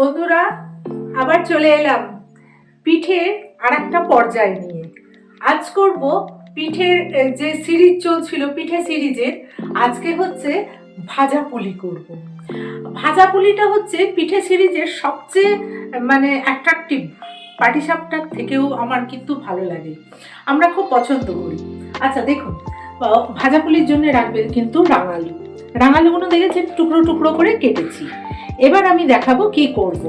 বন্ধুরা, আবার চলে এলাম পিঠের আর একটা পর্যায় নিয়ে। আজ করব পিঠের যে সিরিজ চলছিল, পিঠে সিরিজের, আজকে হচ্ছে ভাজা পুলি করব। ভাজা পুলিটা হচ্ছে পিঠে সিরিজের সবচেয়ে মানে অ্যাট্রাকটিভ পাটিসাপটার থেকেও আমার কিন্তু ভালো লাগে। আমরা খুব পছন্দ করি। আচ্ছা দেখুন ভাজা পুলির জন্য রাখবেন কিন্তু রাঙালু। রাঙালুগুলো দেখেছেন? টুকরো টুকরো করে কেটেছি। এবার আমি দেখাবো কি করব।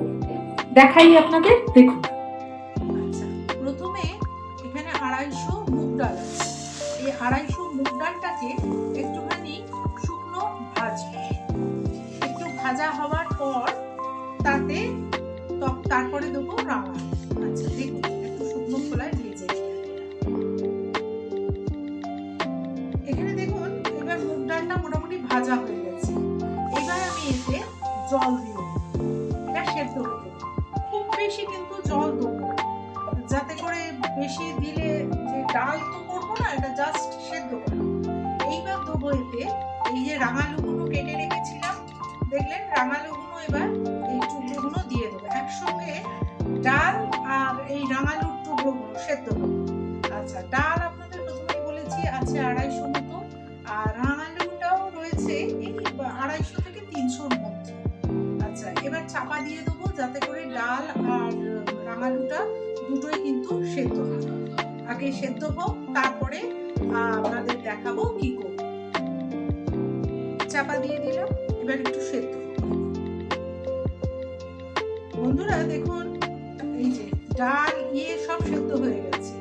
দেখাই আপনাদের, দেখুন। আচ্ছা প্রথমে এখানে আড়াইশো মুগ ডাল আছে। এই আড়াইশো মুগ ডালটাকে একটুখানি শুকনো ভাজবো। একটু ভাজা হওয়ার পর তাতে তারপরে দেবো রাঙা। আচ্ছা দেখুন, একটু শুকনো খোলায় ভেজে এখানে দেখুন, এবার মুগ ডালটা মোটামুটি ভাজা হয়ে যে কেটে রেখেছিলাম। দেখলেন রাঙালুগুলো এবার এই টুকরোগুলো দিয়ে দেবো। একসঙ্গে ডাল আর এই রাঙালুর টুকরোগুলো, সেদ্ধ আচ্ছা ডাল আপনাদের প্রথমেই বলেছি, আছে আড়াইশো মতো। আর রাঙালুটাও রয়েছে এই আড়াইশো থেকে তিনশোর মধ্যে। আচ্ছা এবার চাপা দিয়ে দেবো যাতে করে ডাল আর রাঙালুটা দুটোই কিন্তু সেদ্ধ হয়। আগে সেদ্ধ হোক, তারপরে আপনাদের দেখাবো কি করব। চাপা দিয়ে দিলাম, এবার একটু সেদ্ধ বন্ধুরা, দেখুন, এই যে ডাল ইয়ে সব সেদ্ধ হয়ে গেছে।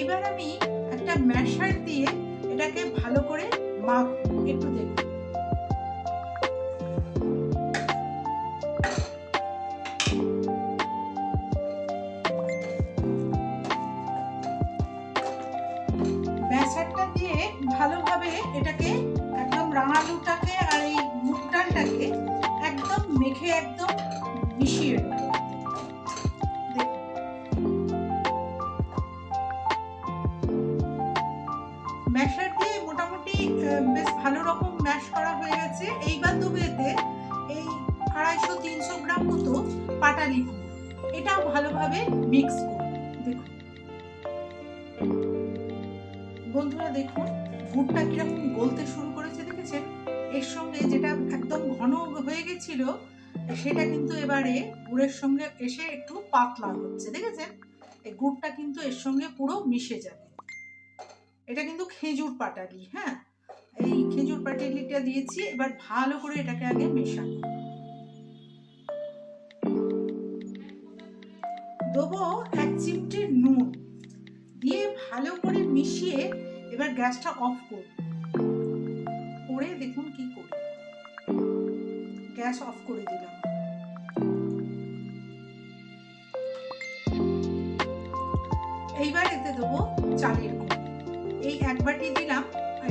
এবার আমি একটা ম্যাশার দিয়ে এটাকে ভালো করে মাখ, একটু দেখুন। ভালোভাবে এটাকে একদম রাঙালুটাকে ম্যাশার দিয়ে মোটামুটি বেশ ভালো রকম ম্যাশ করা হয়ে গেছে। এইবার এতে এই আড়াইশো, তিনশো গ্রাম মতো পাটালি গুঁড়ো এটাও ভালোভাবে মিক্স করব দেখুন। বন্ধুরা দেখুন গুড়টা কীরকম গলতে শুরু করেছে, দেখেছেন? এর সঙ্গে যেটা একদম ঘন হয়ে গেছিল, সেটা কিন্তু এবারে গুড়ের সঙ্গে এসে একটু পাতলা হচ্ছে, দেখেছেন? এই গুড়টা কিন্তু এর সঙ্গে পুরো মিশে যাবে। এটা কিন্তু খেজুর পাটালি হ্যাঁ? এই খেজুর পাটালিটা দিয়েছি, এবার ভালো করে এটাকে আগে মেশানো দেবো এক চিমটে নুন দিয়ে ভালো করে মিশিয়ে এবার গ্যাসটা অফ করব। করে দেখুন কি করি। গ্যাস অফ করে দিলাম। এইবার এতে দেবো চালের এই এক বাটি দিলাম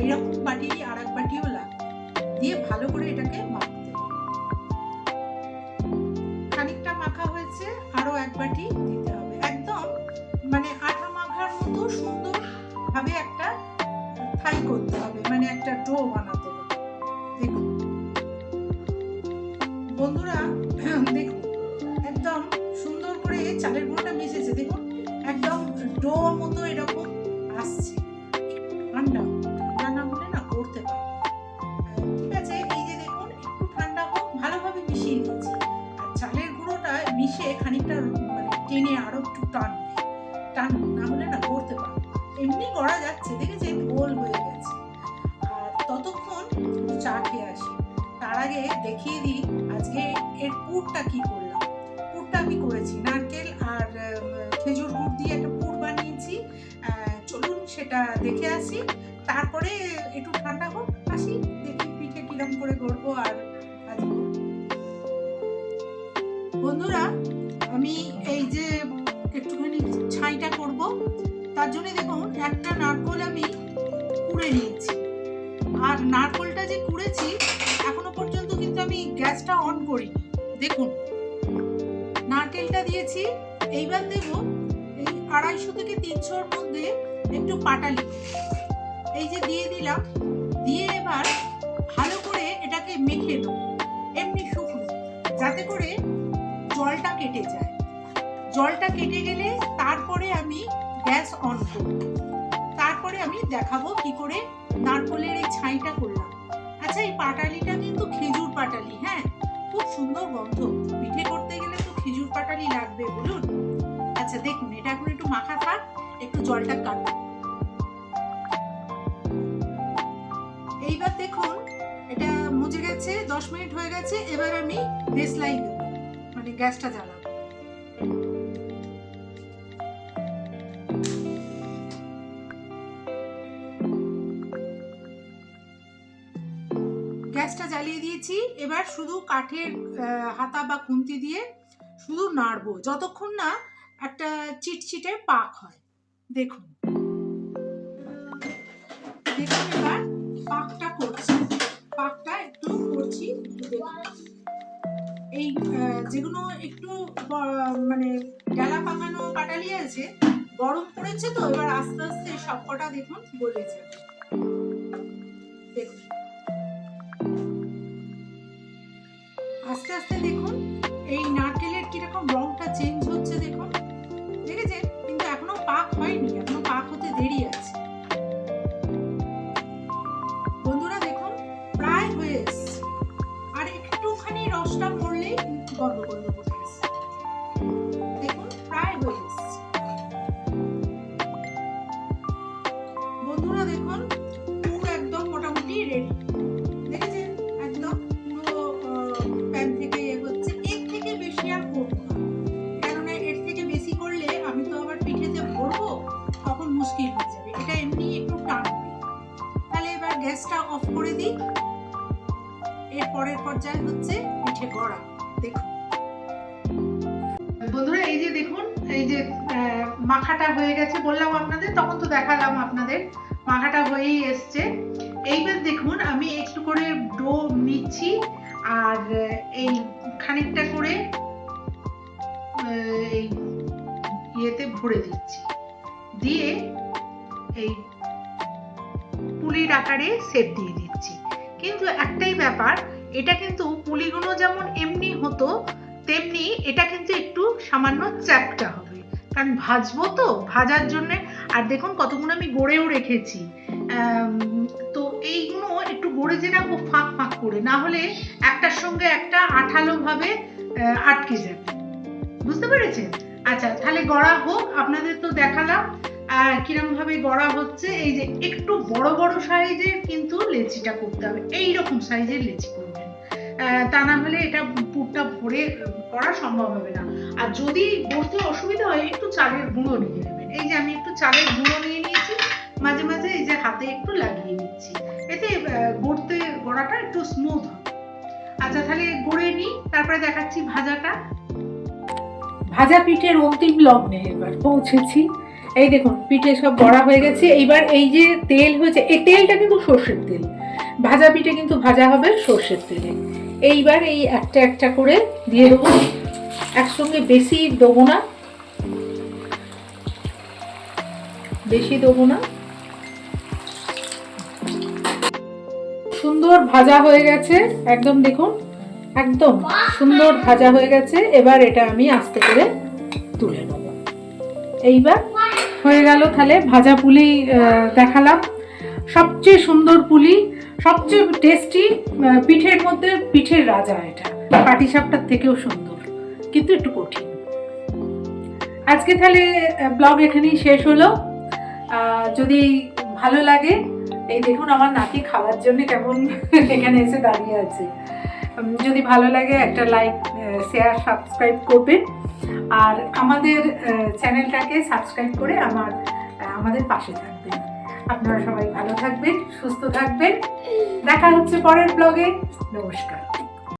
এরকম বাটি, আর এক বাটিও লাগবে। দিয়ে ভালো করে এটাকে মাখতে খানিকটা মাখা হয়েছে আরও এক বাটি দিতে হবে। আরও একটু টান টান না হলে না করতে পারব এমনি করা যাচ্ছে দেখেছেন গোল হয়ে গেছে। আর ততক্ষণ চা খেয়ে আসি। তার আগে দেখিয়ে দিই আজকে এর পুরটা কি করলাম। পুরটা আমি করেছি, নারকেল আর খেজুর গুড় দিয়ে একটা পুর বানিয়েছি। চলুন সেটা দেখে আসি। তারপরে একটু ঠান্ডা হোক, আসি, দেখি পিঠে কিরম করে করব আর। বন্ধুরা, আমি এই যে একটুখানি ছাইটা করব। তার জন্য দেখুন, একটা নারকোল আমি কুড়ে নিয়েছি। আর নারকোলটা যে কুড়েছি, এখনও পর্যন্ত কিন্তু আমি গ্যাসটা অন করিনি। দেখুন, নারকেলটা দিয়েছি। এইবার দেব এই আড়াইশো থেকে তিনশোর মধ্যে একটু পাটালি এই যে দিয়ে দিলাম, দিয়ে এবার ভালো করে এটাকে মেখে দেবো এমনি শুকনো, যাতে করে জলটা কেটে যায়। জলটা কেটে গেলে তারপরে আমি গ্যাস অন করব। তারপরে আমি দেখাবো কি করে নারকলের এই ছাইটা করলাম। আচ্ছা এই পাটালিটা কিন্তু খেজুর পাটালি হ্যাঁ? খুব সুন্দর গন্ধ। পিঠে করতে গেলে তো খেজুর পাটালি লাগবে, বলুন। আচ্ছা দেখুন, এটা এখন একটু মাখা থাক, একটু জলটা কাটবো এইবার দেখুন, এটা মুজে গেছে, দশ মিনিট হয়ে গেছে, এবার আমি দেশলাই মানে গ্যাসটা জ্বালাবো। গ্যাসটা জ্বালিয়ে দিয়েছি। এবার শুধু কাঠের হাতা বা খুন্তি দিয়ে শুধু নাড়বো। যতক্ষণ না একটা চিটচিটে পাক হয়। দেখুন। দেখুন এবার পাকটা করছি। পাকটা একটু করছি। এই যেগুলো একটু মানে ডালা পাকানো কাটালি আছে, গরম পড়েছে তো, এবার আস্তে আস্তে সবকটা দেখুন গলে আস্তে আস্তে দেখুন, এই নারকেলের কীরকম রংটা চেঞ্জ হচ্ছে দেখুন। দেখেছেন? কিন্তু এখনও পাক হয়নি, এখনও পাক হতে দেরি আছে। বন্ধুরা দেখুন, প্রায় হয়ে এসছে। আর একটুখানি রসটা পড়লেই গর্ব করে দেবো গ্যাস পর্যায়ে হচ্ছে পিঠে গড়া দেখুন। বন্ধুরা, এই যে দেখুন, এই যে মাখাটা হয়ে গেছে বললাম আপনাদের, তখন তো দেখালাম আপনাদের। মাখাটা হয়েই এসছে। এইবার দেখুন, আমি একটু করে ডো নিচ্ছি, আর এই খানিকটা করে এই ইয়েতে ভরে দিচ্ছি। দিয়ে এই পুলির আকারে সেপ দিয়ে দিচ্ছি। কিন্তু একটাই ব্যাপার এটা কিন্তু পুলিগুলো যেমন এমনি হতো তেমনি এটা কিন্তু একটু সামান্য চ্যাপটা হবে। কারণ ভাজবো তো ভাজার জন্য আর দেখুন কতগুলো আমি গড়েও রেখেছি। তো এইগুলো একটু গড়ে যে রাখব ফাঁক ফাঁক করে। না হলে একটার সঙ্গে একটা আঠালো ভাবে আহ, আটকে যাবে। বুঝতে পেরেছেন? আচ্ছা তাহলে গড়া হোক আপনাদের তো দেখালাম। কিরম ভাবে গড়া হচ্ছে এই যে একটু বড় বড় সাইজের কিন্তু লেচিটা করতে হবে। এই রকম সাইজের লেচি তা না হলে এটা পুরটা ভরে করা সম্ভব হবে না। আর যদি গড়তে অসুবিধা হয়, একটু চালের গুঁড়ো নিয়ে নেবেন। এই যে আমি একটু চালের গুঁড়ো নিয়ে নিয়েছি, মাঝে মাঝে এই যে হাতে একটু লাগিয়ে নিচ্ছি। এতে গড়তে, গড়াটা একটু স্মুথ হবে। আচ্ছা তাহলে গড়ে নিই, তারপরে দেখাচ্ছি ভাজাটা। ভাজা পিঠের অন্তিম লগ্নে এবার পৌঁছেছি। এই দেখুন, পিঠে সব বড়া হয়ে গেছে। এইবার এই যে তেল হয়েছে, এই তেলটা কিন্তু সর্ষের তেল। ভাজা পিঠে কিন্তু ভাজা হবে সর্ষের তেলে। এইবার এই একটা একটা করে দিয়ে দেবো। একসঙ্গে বেশি দেবো না। বেশি দেবো না। সুন্দর ভাজা হয়ে গেছে, একদম দেখুন, একদম সুন্দর ভাজা হয়ে গেছে। এবার এটা আমি আস্তে করে তুলে নেব। এইবার হয়ে গেল তাহলে ভাজা পুলি দেখালাম। সবচেয়ে সুন্দর পুলি সবচেয়ে টেস্টি পিঠের মধ্যে পিঠের রাজা এটা। পাটিসাপটার থেকেও সুন্দর, কিন্তু একটু কঠিন। আজকে তাহলে ব্লগ এখানেই শেষ হলো। যদি ভালো লাগে, এই দেখুন আমার নাতি খাওয়ার জন্য কেমন এখানে এসে দাঁড়িয়ে আছে। যদি ভালো লাগে, একটা লাইক শেয়ার সাবস্ক্রাইব করবেন। আর আমাদের চ্যানেলটাকে সাবস্ক্রাইব করে আমার আমাদের পাশে থাকবেন। আপনারা সবাই ভালো থাকবেন সুস্থ থাকবেন। দেখা হচ্ছে পরের ব্লগে নমস্কার।